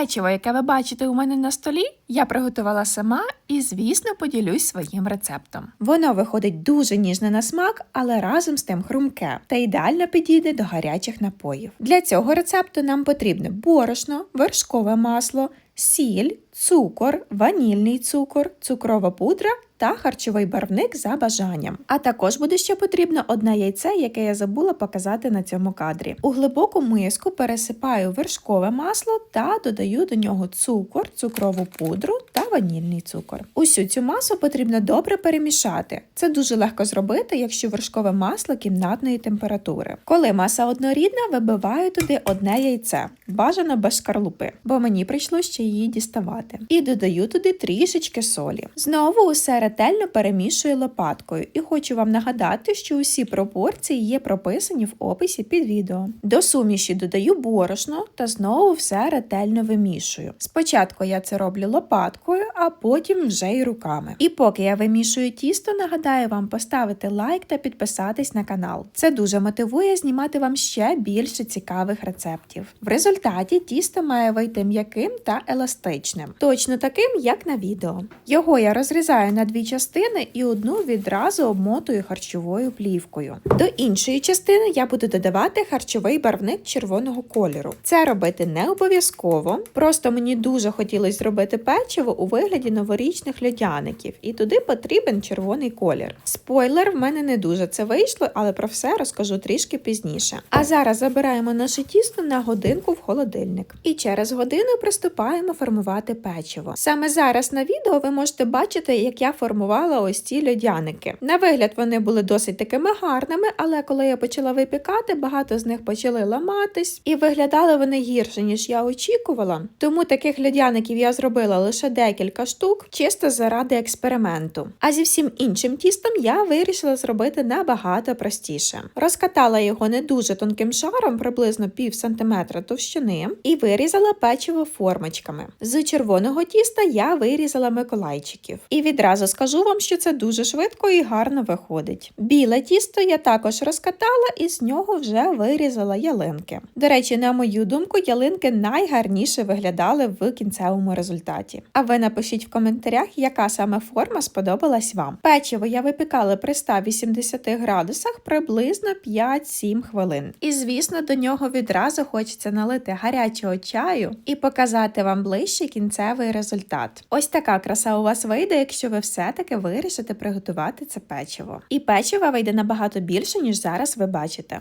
Печиво, яке ви бачите у мене на столі, я приготувала сама і, звісно, поділюсь своїм рецептом. Воно виходить дуже ніжне на смак, але разом з тим хрумке та ідеально підійде до гарячих напоїв. Для цього рецепту нам потрібне борошно, вершкове масло, сіль, цукор, ванільний цукор, цукрова пудра та харчовий барвник за бажанням. А також буде ще потрібно одне яйце, яке я забула показати на цьому кадрі. У глибоку миску пересипаю вершкове масло та додаю до нього цукор, цукрову пудру та ванільний цукор. Усю цю масу потрібно добре перемішати. Це дуже легко зробити, якщо вершкове масло кімнатної температури. Коли маса однорідна, вибиваю туди одне яйце, бажано без шкарлупи, бо мені прийшло ще її діставати. І додаю туди трішечки солі. Знову усе ретельно перемішую лопаткою і хочу вам нагадати, що усі пропорції є прописані в описі під відео. До суміші додаю борошно та знову все ретельно вимішую. Спочатку я це роблю лопаткою, а потім вже й руками. І поки я вимішую тісто, нагадаю вам поставити лайк та підписатись на канал. Це дуже мотивує знімати вам ще більше цікавих рецептів. В результаті тісто має вийти м'яким та еластичним, точно таким, як на відео. Його я розрізаю на дві частини і одну відразу обмотую харчовою плівкою. До іншої частини я буду додавати харчовий барвник червоного кольору. Це робити не обов'язково, просто мені дуже хотілося зробити печиво у вигляді новорічних льодяників, і туди потрібен червоний колір. Спойлер, в мене не дуже це вийшло, але про все розкажу трішки пізніше. А зараз забираємо наше тісто на годинку в холодильник. І через годину приступаємо формувати печиво. Саме зараз на відео ви можете бачити, як я формувала ось ці льодяники. На вигляд вони були досить такими гарними, але коли я почала випікати, багато з них почали ламатись, і виглядали вони гірше, ніж я очікувала. Тому таких льодяників я зробила лише декілька штук, чисто заради експерименту. А зі всім іншим тістом я вирішила зробити набагато простіше. Розкатала його не дуже тонким шаром, приблизно пів сантиметра товщини, і вирізала печиво формочками. З червоного тіста я вирізала миколайчиків. І відразу скажу вам, що це дуже швидко і гарно виходить. Біле тісто я також розкатала і з нього вже вирізала ялинки. До речі, на мою думку, ялинки найгарніше виглядали в кінцевому результаті. А ви напишіть в коментарях, яка саме форма сподобалась вам. Печиво я випікала при 180 градусах приблизно 5-7 хвилин. І звісно, до нього відразу хочеться налити гарячого чаю і показати вам ближче кінцевий результат. Ось така краса у вас вийде, якщо ви все-таки вирішите приготувати це печиво. І печива вийде набагато більше, ніж зараз ви бачите.